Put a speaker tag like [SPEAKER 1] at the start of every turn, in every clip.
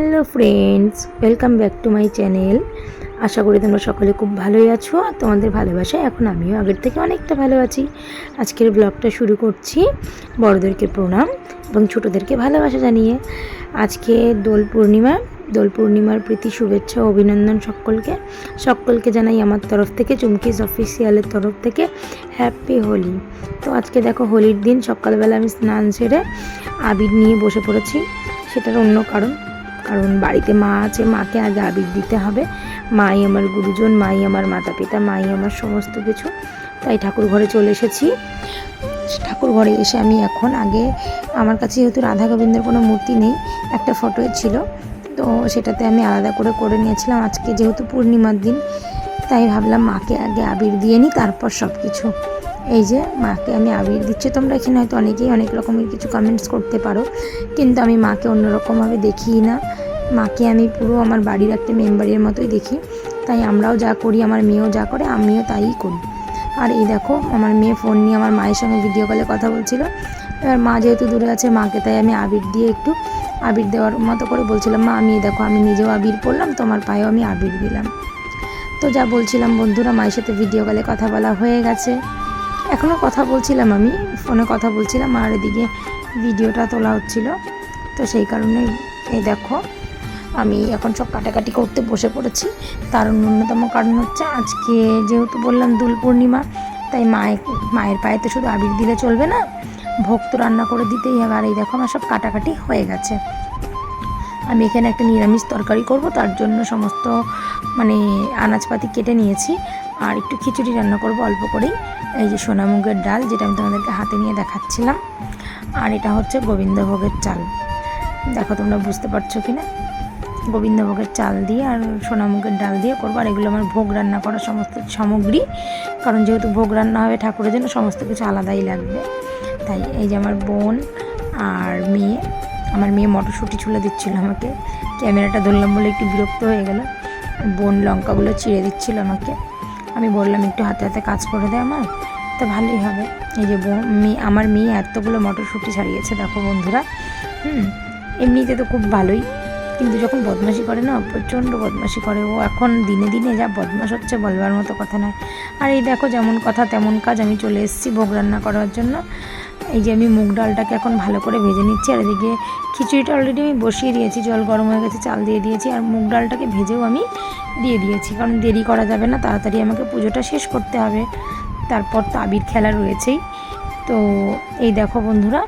[SPEAKER 1] Hello friends, welcome back to my channel. আশা করি তোমরা সকলে খুব ভালোই আছো আর তোমাদের ভালোবাসায় এখন আমিও আগের থেকে অনেকটা ভালো আছি। আজকের ব্লগটা শুরু করছি বড়দেরকে প্রণাম এবং ছোটোদেরকে ভালোবাসা জানিয়ে। আজকে দোল পূর্ণিমা, দোল পূর্ণিমার প্রীতি, শুভেচ্ছা অভিনন্দন সকলকে। সকলকে জানাই আমার তরফ থেকে, চুমকিস অফিসিয়ালের তরফ থেকে হ্যাপি হোলি। তো আজকে দেখো হোলির দিন, সকালবেলা আমি স্নান সেরে আবির নিয়ে বসে পড়েছি। সেটার অন্য কারণ। কারণ বাড়িতে মা আছে, মাকে আগে আবির দিতে হবে। মাই আমার গুরুজন, মাই আমার মাতা পিতা মাই আমার সমস্ত কিছু। তাই ঠাকুর ঘরে চলে এসেছি। ঠাকুর ঘরে এসে আমি এখন আগে, আমার কাছে যেহেতু রাধা গোবিন্দের কোনো মূর্তি নেই, একটা ফটো ছিল, তো সেটাতে আমি আলাদা করে করে নিয়েছিলাম। আজকে যেহেতু পূর্ণিমার দিন, তাই ভাবলাম মাকে আগে আবির দিয়ে নিই, তারপর সব কিছু এই যে মাকে আমি আবির দিচ্ছি। তোমরা এখানে হয়তো অনেকেই অনেক রকমের কিছু কমেন্টস করতে পারো, কিন্তু আমি মাকে অন্যরকমভাবে দেখি না। মাকে আমি পুরো আমার বাড়ির একটা মেম্বারের মতোই দেখি। তাই আমরাও যা করি, আমার মেয়েও যা করে, আমিও তাই করি। আর এই দেখো, আমার মেয়ে ফোন নিয়ে আমার মায়ের সঙ্গে ভিডিও কলে কথা বলছিল। এবার মা যেহেতু দূরে আছে, মাকে তাই আমি আবির দিয়ে একটু আবির দেওয়ার মতো করে বলছিলাম, মা, আমি দেখো, আমি নিজেও আবির পড়লাম, তোমার পায়েও আমি আবির দিলাম। তো যা বলছিলাম, বন্ধুরা, মায়ের সাথে ভিডিও কলে কথা বলা হয়ে গেছে। এখনও কথা বলছিলাম আমি, ফোনে কথা বলছিলাম, আর এদিকে ভিডিওটা তোলা হচ্ছিল। তো সেই কারণে এই দেখো, আমি এখন সব কাটাকাটি করতে বসে পড়েছি। তার অন্যতম কারণ হচ্ছে আজকে যেহেতু বললাম দোল পূর্ণিমা, তাই মায়ের মায়ের পায়ে তো শুধু আবির দিলে চলবে না, ভোগ তো রান্না করে দিতেই হবে। আর এই দেখো আমার সব কাটাকাটি হয়ে গেছে। আমি এখানে একটা নিরামিষ তরকারি করব, তার জন্য সমস্ত মানে আনাজপাতি কেটে নিয়েছি। আর একটু খিচুড়ি রান্না করব অল্প করেই। এই যে সোনামুগের ডাল, যেটা আমি তোমাদেরকে হাতে নিয়ে দেখাচ্ছিলাম। আর এটা হচ্ছে গোবিন্দভোগের চাল। দেখো, তোমরা বুঝতে পারছ কি না গোবিন্দভোগের চাল দিয়ে আর সোনামুগের ডাল দিয়ে করব। আর এগুলো আমার ভোগ রান্না করা সমস্ত সামগ্রী। কারণ যেহেতু ভোগ রান্না হবে ঠাকুরের জন্য, সমস্ত কিছু আলাদাই লাগবে। তাই এই যে আমার বোন আর মেয়ে, আমার মেয়ে মটরশুঁটি ছুলে দিচ্ছিল আমাকে। ক্যামেরাটা ধরলাম বলে একটু বিরক্ত হয়ে গেল। বোন লঙ্কাগুলো চিড়ে দিচ্ছিল আমাকে। আমি বললাম, একটু হাতে হাতে কাজ করে দেয় আমার, তো ভালোই হবে। এই যে মেয়ে আমার মেয়ে এতগুলো মটরশুঁটি ছাড়িয়েছে, দেখো বন্ধুরা। হুম, এমনিতে তো খুব ভালোই। কিন্তু যখন বদমাশি করে না, প্রচণ্ড বদমাশি করে। ও এখন দিনে দিনে যা বদমাশ হচ্ছে বলবার মতো কথা নয়। আর এই দেখো, যেমন কথা তেমন কাজ আমি চলে এসেছি ভোগ রান্না করার জন্য। এই যে আমি মুগ ডালটাকে এখন ভালো করে ভেজে নিচ্ছি, আর এদিকে খিচুড়িটা অলরেডি আমি বসিয়ে দিয়েছি, জল গরম হয়ে গেছে, চাল দিয়ে দিয়েছি। আর মুগ ডালটাকে ভেজেও আমি দিয়ে দিয়েছি, কারণ দেরি করা যাবে না, তাড়াতাড়ি আমাকে পুজোটা শেষ করতে হবে। তারপর তো আবির খেলা রয়েছেই। তো এই দেখো বন্ধুরা,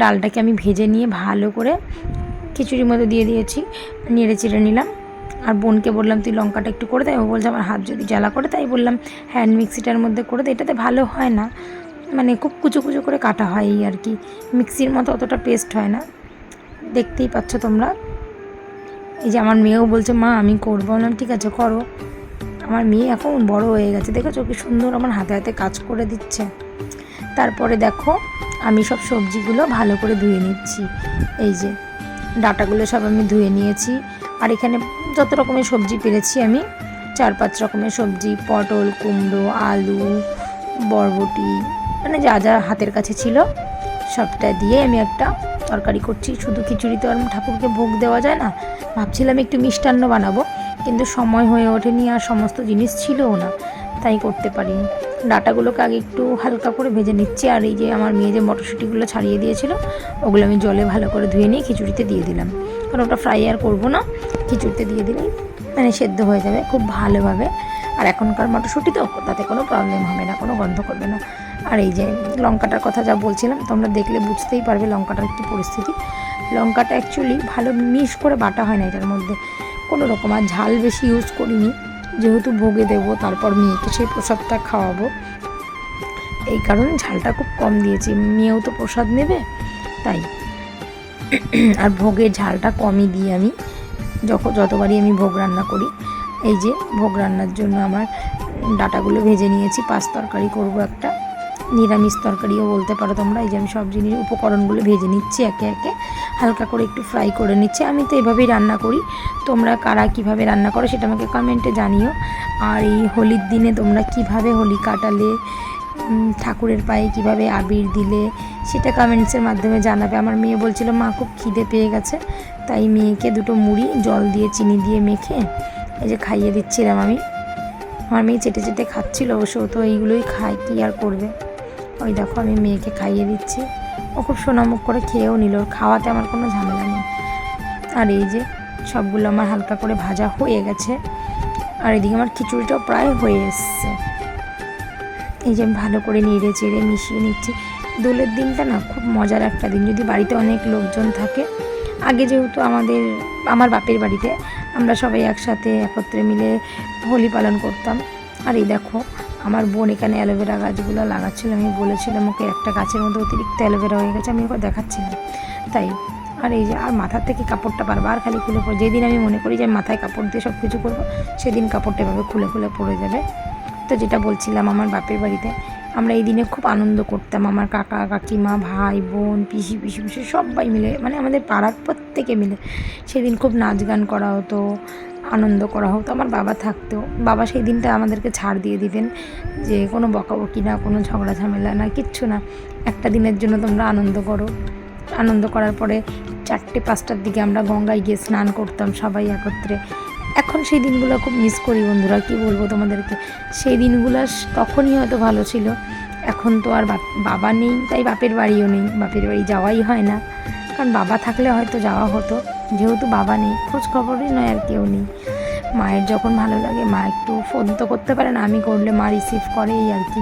[SPEAKER 1] ডালটাকে আমি ভেজে নিয়ে ভালো করে খিচুড়ির মতো দিয়ে দিয়েছি, নেড়ে চেড়ে নিলাম। আর বোনকে বললাম, তুই লঙ্কাটা একটু করে দেয় ও বলছে, আমার হাত যদি জ্বালা করে, তাই বললাম হ্যান্ড মিক্সিটার মধ্যে করে দে। এটাতে ভালো হয় না। মানে খুব কুচো কুচো করে কাটা হয় এই আর কি। মিক্সির মতো অতটা পেস্ট হয় না। দেখতেই পাচ্ছ তোমরা। এই যে আমার মেয়েও বলছে, মা, আমি করব। বললাম, ঠিক আছে, করো। আমার মেয়ে এখন বড় হয়ে গেছে, দেখেছ কি সুন্দর আমার হাতে হাতে কাজ করে দিচ্ছে। তারপরে দেখো, আমি সব সবজিগুলো ভালো করে ধুয়ে নিচ্ছি। এই যে, ডাটাগুলো সব আমি ধুয়ে নিয়েছি। আর এখানে যত রকমের সবজি পেরেছি আমি, চার পাঁচ রকমের সবজি, পটল, কুমড়ো, আলু, বরবটি মানে যা যা হাতের কাছে ছিল, সবটা দিয়ে আমি একটা তরকারি করছি। শুধু খিচুড়ি তো আর ঠাকুরকে ভোগ দেওয়া যায় না। ভাবছিলাম একটু মিষ্টান্ন বানাবো, কিন্তু সময় হয়ে ওঠেনি আর সমস্ত জিনিস ছিলও না, তাই করতে পারিনি। ডাটাগুলোকে আগে একটু হালকা করে ভেজে নিচ্ছি, আর এই যে আমার মেয়ে যে মটরশুঁটিগুলো ছাড়িয়ে দিয়েছিল, ওগুলো আমি জলে ভালো করে ধুয়ে নিয়ে খিচুড়িতে দিয়ে দিলাম। কারণ ওটা ফ্রাই আর করব না, খিচুড়িতে দিয়ে দিলেই মানে সেদ্ধ হয়ে যাবে খুব ভালোভাবে। আর এখনকার মটরশুঁটি তো তাতে কোনো প্রবলেম হবে না, কোনো গন্ধ করবে না। আর এই যে লঙ্কাটার কথা যা বলছিলাম, তোমরা দেখলে বুঝতেই পারবে লঙ্কাটার কী পরিস্থিতি। লঙ্কাটা অ্যাকচুয়ালি ভালো মিশ করে বাটা হয় না এটার মধ্যে। কোনো রকম আর ঝাল বেশি ইউজ করিনি। যেহেতু ভোগে দেবো, তারপর মেয়েকে সেই প্রসাদটা খাওয়াবো। এই কারণে ঝালটা খুব কম দিয়েছি। মেয়েও তো প্রসাদ নেবে, তাই। আর ভোগের ঝালটা কমই দিই আমি। যখন যতবারই আমি ভোগ রান্না করি, এই যে ভোগ রান্নার জন্য আমার ডাটাগুলো ভেজে নিয়েছি, পাঁচ তরকারি করব একটা। নিরামিষ তরকারিও বলতে পারো তোমরা। এই যে আমি সব জিনিস উপকরণগুলো ভেজে নিচ্ছি একে একে। হালকা করে একটু ফ্রাই করে নিচ্ছি। আমি তো এভাবেই রান্না করি। তোমরা কারা কীভাবে রান্না করো সেটা আমাকে কমেন্টে জানিও। আর এই হোলির দিনে তোমরা কীভাবে হোলি কাটালে ঠাকুরের পায়ে কীভাবে আবির দিলে, সেটা কমেন্টসের মাধ্যমে জানাবে। আমার মেয়ে বলছিল, মা, খুব খিদে পেয়ে গেছে। তাই মেয়েকে দুটো মুড়ি, জল দিয়ে, চিনি দিয়ে মেখে এই যে খাইয়ে দিচ্ছিলাম আমি। আমার মেয়ে চেটে চেটে খাচ্ছিল অবশ্য তো এইগুলোই খায়, কী আর করবে? ওই দেখো, আমি মেয়েকে খাইয়ে দিচ্ছি। ও খুব সোনামুখ করে খেয়েও নিল। খাওয়াতে আমার কোনো ঝামেলা নেই। আর এই যে, সবগুলো আমার হালকা করে ভাজা হয়ে গেছে। আর এদিকে আমার খিচুড়িটাও প্রায় হয়ে এসছে। এই যে আমি ভালো করে নেড়ে চেড়ে মিশিয়ে নিচ্ছি। দোলের দিনটা না খুব মজার একটা দিন। যদি বাড়িতে অনেক লোকজন থাকে, আগে যেহেতু আমাদের, আমার বাপের বাড়িতে আমরা সবাই একসাথে একত্রে মিলে হোলি পালন করতাম। আর এই দেখো আমার বোন এখানে অ্যালোভেরা গাছগুলো লাগাচ্ছিল, আমি বলেছিলাম ওকে একটা গাছের মধ্যে অতিরিক্ত অ্যালোভেরা হয়ে গেছে, আমি ওকে দেখাচ্ছিলাম তাই, আর এই যে, আর মাথার থেকে কাপড়টা বারবার খালি খুলে পড়ে, যেদিন আমি মনে করি যে মাথায় কাপড় দিয়ে সব কিছু করব, সেদিন কাপড়টা এভাবে খুলে খুলে পড়ে যাবে। তো যেটা বলছিলাম আমার বাপের বাড়িতে, আমরা এই দিনে খুব আনন্দ করতাম, আমার কাকা, কাকিমা, ভাই, বোন, পিসি পিসি পিসি সবাই মিলে মানে আমাদের পাড়ার প্রত্যেকে মিলে, সেদিন খুব নাচ গান করা হতো আনন্দ করা হতো আমার বাবা থাকতো বাবা সেই দিনটা আমাদেরকে ছাড় দিয়ে দিতেন যে কোনো বকাবকি না, কোনো ঝগড়া ঝামেলা না, কিচ্ছু না। একটা দিনের জন্য তোমরা আনন্দ করো। আনন্দ করার পরে চারটে, পাঁচটার দিকে আমরা গঙ্গায় গিয়ে স্নান করতাম সবাই একত্রে। এখন সেই দিনগুলো খুব মিস করি বন্ধুরা, কি বলব তোমাদেরকে? সেই দিনগুলো তখনই হয়তো ভালো ছিল। এখন তো আর বাবা নেই, তাই বাপের বাড়িও নেই। বাপের বাড়ি যাওয়াই হয় না। কারণ বাবা থাকলে হয়তো যাওয়া হতো। যেহেতু বাবা নেই, খোঁজ খবরই নয় আর কেউ নেই। মায়ের যখন ভালো লাগে, মা একটু ফোন তো করতে পারে না, আমি করলে মা রিসিভ করেই আর কি।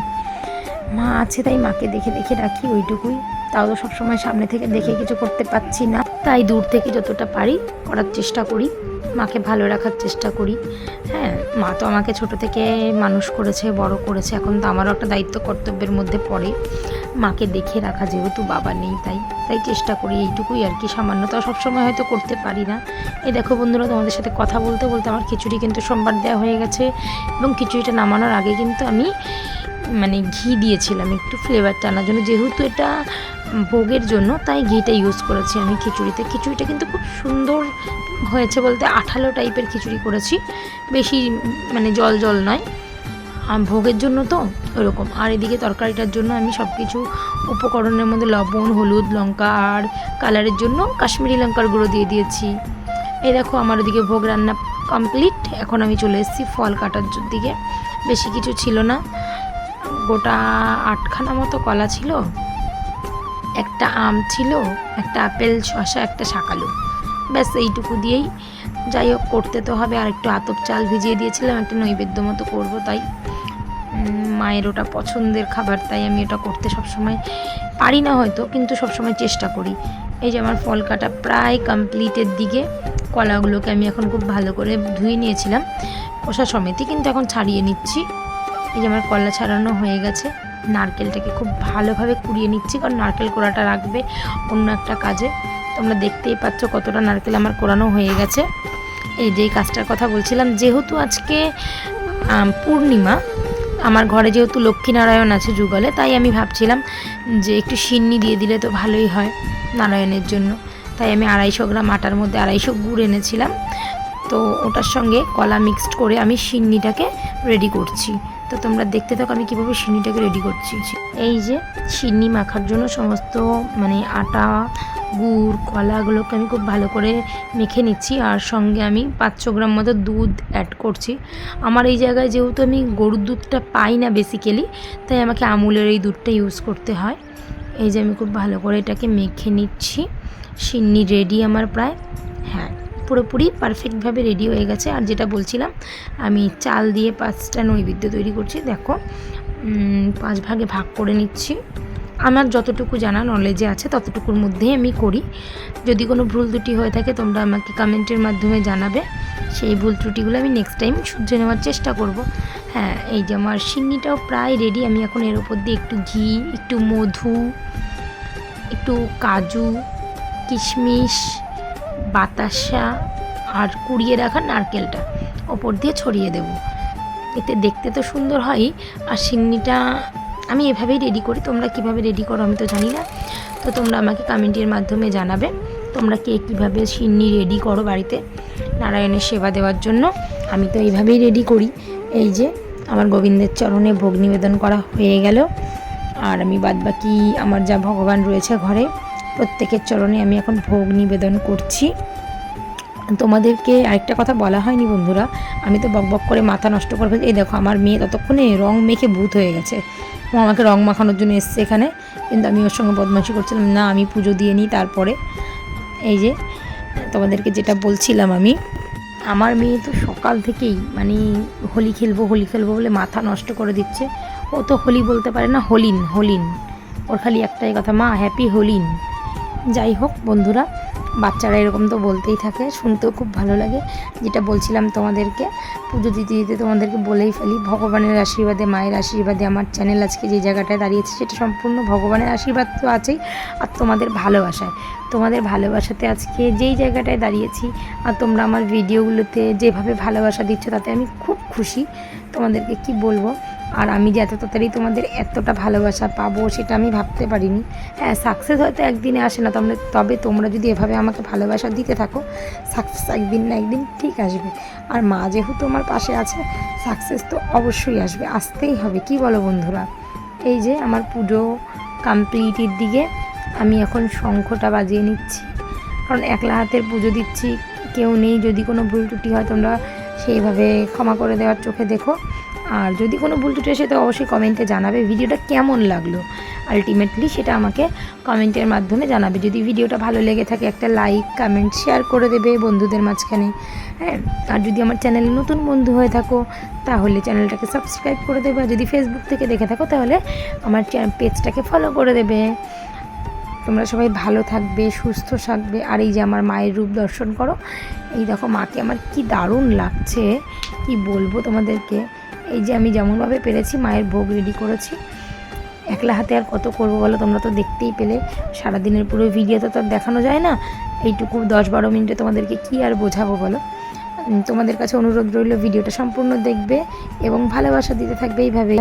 [SPEAKER 1] মা আছে তাই মাকে দেখে দেখে রাখি ওইটুকুই। তাও তো সবসময় সামনে থেকে দেখে কিছু করতে পারছি না। তাই দূর থেকে যতটা পারি করার চেষ্টা করি। মাকে ভালো রাখার চেষ্টা করি। হ্যাঁ মা তো আমাকে ছোট থেকে মানুষ করেছে, বড় করেছে, এখন তো আমারও একটা দায়িত্ব কর্তব্যের মধ্যে পড়ে। মাকে দেখে রাখা যেহেতু বাবা নেই, তাই তাই চেষ্টা করি এইটুকুই আর কি, সামান্য তো সবসময় হয়তো করতে পারি না। এই দেখো বন্ধুরা, তোমাদের সাথে কথা বলতে বলতে আমার খিচুড়ি কিন্তু সোমবার দেওয়া হয়ে গেছে এবং খিচুড়িটা নামানোর আগে কিন্তু আমি মানে ঘি দিয়েছিলাম একটু ফ্লেভারটা আনার জন্য। যেহেতু এটা ভোগের জন্য, তাই ঘিটা ইউজ করেছি আমি খিচুড়িতে। খিচুড়িটা কিন্তু খুব সুন্দর হয়েছে বলতে আঠালো টাইপের খিচুড়ি করেছি। বেশি মানে জল জল নয়। ভোগের জন্য তো ওরকম। আর এদিকে তরকারিটার জন্য আমি সব কিছু উপকরণের মধ্যে লবণ, হলুদ, লঙ্কা আর কালারের জন্য কাশ্মীরি লঙ্কার গুঁড়ো দিয়ে দিয়েছি। এই দেখো আমার ওদিকে ভোগ রান্না কমপ্লিট এখন আমি চলে এসেছি ফল কাটার দিকে। বেশি কিছু ছিল না। গোটা আটখানা মতো কলা ছিল। একটা আম ছিল, একটা আপেল, শসা, একটা শাকালু। ব্যাস, এইটুকু দিয়েই। যাই হোক, করতে তো হবে। আর একটু আতপ চাল ভিজিয়ে দিয়েছিলাম, একটা নৈবেদ্য মতো করব তাই। মায়ের ওটা পছন্দের খাবার, তাই আমি ওটা করতে সবসময় পারি না হয়তো, কিন্তু সবসময় চেষ্টা করি। এই যে আমার ফল কাটা প্রায় কমপ্লিটের দিকে, কলাগুলোকে আমি এখন খুব ভালো করে ধুয়ে নিয়েছিলাম। খোসা সমেতই, কিন্তু এখন ছাড়িয়ে নিচ্ছি। এই যে আমার কলা ছাড়ানো হয়ে গেছে। নারকেলটাকে খুব ভালোভাবে কুড়িয়ে নিচ্ছি, কারণ নারকেল কোড়াটা রাখবে অন্য একটা কাজে। তোমরা দেখতেই পাচ্ছ কতটা নারকেল আমার কোরানো হয়ে গেছে। এই যে কাজটার কথা বলছিলাম, যেহেতু আজকে পূর্ণিমা, আমার ঘরে যেহেতু লক্ষ্মীনারায়ণ আছে যুগলে, তাই আমি ভাবছিলাম যে একটু সিন্নি দিয়ে দিলে তো ভালোই হয় নারায়ণের জন্য। তাই আমি আড়াইশো গ্রাম আটার মধ্যে আড়াইশো গুড় এনেছিলাম। তো ওটার সঙ্গে কলা মিক্সড করে আমি সিন্নিটাকে রেডি করছি। তো তোমরা দেখতে থাকো আমি কীভাবে সিন্নিটাকে রেডি করছি। এই যে সিন্নি মাখার জন্য সমস্ত মানে আটা, গুড় কলাগুলোকে আমি খুব ভালো করে মেখে নিচ্ছি আর সঙ্গে আমি পাঁচশো গ্রাম মতো দুধ অ্যাড করছি। আমার এই জায়গায় যেহেতু আমি গরুর দুধটা পাই না বেসিক্যালি তাই আমাকে আমুলের এই দুধটা ইউজ করতে হয়। এই যে আমি খুব ভালো করে এটাকে মেখে নিচ্ছি। সিন্নি রেডি আমার প্রায়। হ্যাঁ পুরোপুরি পারফেক্টভাবে রেডি হয়ে গেছে। আর যেটা বলছিলাম, আমি চাল দিয়ে পাঁচটা নৈবেদ্য তৈরি করছি, দেখো। পাঁচ ভাগে ভাগ করে নিচ্ছি। আমার যতটুকু জানা নলেজে আছে, ততটুকুর মধ্যেই আমি করি। যদি কোনো ভুল ত্রুটি হয়ে থাকে, তোমরা আমাকে কমেন্টের মাধ্যমে জানাবে। সেই ভুল ত্রুটিগুলো আমি নেক্সট টাইম শুধরে নেওয়ার চেষ্টা করব। হ্যাঁ এই যে আমার সিন্নিটাও প্রায় রেডি আমি এখন এর উপর দিয়ে একটু ঘি, একটু মধু, একটু কাজু, কিশমিশ বাতাসা আর কুড়িয়ে রাখা নারকেলটা ওপর দিয়ে ছড়িয়ে দেব। এতে দেখতে তো সুন্দর হয়ই আর সিন্নিটা আমি এভাবেই রেডি করি। তোমরা কীভাবে রেডি করো আমি তো জানি না। তো তোমরা আমাকে কমেন্টের মাধ্যমে জানাবে। তোমরা কে কীভাবে সিন্নি রেডি করো বাড়িতে নারায়ণের সেবা দেওয়ার জন্য। আমি তো এইভাবেই রেডি করি। এই যে আমার গোবিন্দের চরণে ভোগ নিবেদন করা হয়ে গেল। আর আমি বাদবাকি আমার যা ভগবান রয়েছে ঘরে প্রত্যেকের চরণে আমি এখন ভোগ নিবেদন করছি। তোমাদেরকে আরেকটা কথা বলা হয়নি বন্ধুরা, আমি তো বক বক করে মাথা নষ্ট করে ফেলছি এই দেখো, আমার মেয়ে ততক্ষণে রং মেখে ভূত হয়ে গেছে। ও আমাকে রং মাখানোর জন্য এসছে এখানে, কিন্তু আমি ওর সঙ্গে বদমাশি করছিলাম। না, আমি পুজো দিয়ে নিই তারপরে। এই যে, তোমাদেরকে যেটা বলছিলাম আমি, আমার মেয়ে তো সকাল থেকেই মানে হোলি খেলব হোলি খেলব বলে মাথা নষ্ট করে দিচ্ছে। ও তো হোলি বলতে পারে না, হোলিন হোলিন। ওর খালি একটাই কথা, মা হ্যাপি হোলিন। যাই হোক বন্ধুরা, বাচ্চারা এরকম তো বলতেই থাকে, শুনতেও খুব ভালো লাগে। যেটা বলছিলাম তোমাদেরকে, পুজো দিতে দিতে তোমাদেরকে বলেই ফেলি, ভগবানের আশীর্বাদে, মায়ের আশীর্বাদে আমার চ্যানেল আজকে যে জায়গাটায় দাঁড়িয়েছে সেটা সম্পূর্ণ ভগবানের আশীর্বাদ তো আছেই আর তোমাদের ভালোবাসায়। তোমাদের ভালোবাসাতে আজকে যেই জায়গাটায় দাঁড়িয়েছি আর তোমরা আমার ভিডিওগুলোতে যেভাবে ভালোবাসা দিচ্ছ তাতে আমি খুব খুশি। তোমাদেরকে কি বলব? আর আমি যে এত তাড়াতাড়ি তোমাদের এতটা ভালোবাসা পাবো সেটা আমি ভাবতে পারিনি। হ্যাঁ সাকসেস হয়তো একদিনে আসে না তোমরা তবে তোমরা যদি এভাবে আমাকে ভালোবাসা দিতে থাকো সাকসেস একদিন না একদিন ঠিক আসবে। আর মা যেহেতু আমার পাশে আছে সাকসেস তো অবশ্যই আসবে, আসতেই হবে। কি বলো বন্ধুরা? এই যে আমার পুজো কমপ্লিটের দিকে আমি এখন শঙ্খটা বাজিয়ে নিচ্ছি। কারণ একলা হাতের পুজো দিচ্ছি, কেউ নেই, যদি কোনো ভুল ত্রুটি হয় তোমরা সেইভাবে ক্ষমা করে দেওয়ার চোখে দেখো। আর যদি কোনো ভুল ত্রুটি আসে তো অবশ্যই কমেন্টে জানাবে ভিডিওটা কেমন লাগল। আলটিমেটলি সেটা আমাকে কমেন্টের মাধ্যমে জানাবে। যদি ভিডিওটা ভালো লেগে থাকে একটা লাইক কমেন্ট শেয়ার করে দেবে বন্ধুদের মাঝখানে। হ্যাঁ আর যদি আমার চ্যানেলে নতুন বন্ধু হয়ে থাকো, তাহলে চ্যানেলটাকে সাবস্ক্রাইব করে দেবে। আর যদি ফেসবুক থেকে দেখে থাকো, তাহলে আমার পেজটাকে ফলো করে দেবে। তোমরা সবাই ভালো থাকবে, সুস্থ থাকবে। আর এই যে আমার মায়ের রূপ দর্শন করো, এই দেখো মাকে আমার কি দারুণ লাগছে। কি বলব তোমাদেরকে? এই যে আমি যেমনভাবে পেরেছি, মায়ের ভোগ রেডি করেছি। একলা হাতে আর কত করব বলো? তোমরা তো দেখতেই পেলে। সারাদিনের পুরো ভিডিও তো আর দেখানো যায় না। এইটুকু দশ বারো মিনিটে তোমাদেরকে কি আর বোঝাবো বলো? তোমাদের কাছে অনুরোধ রইল ভিডিওটা সম্পূর্ণ দেখবে এবং ভালোবাসা দিতে থাকবে এইভাবে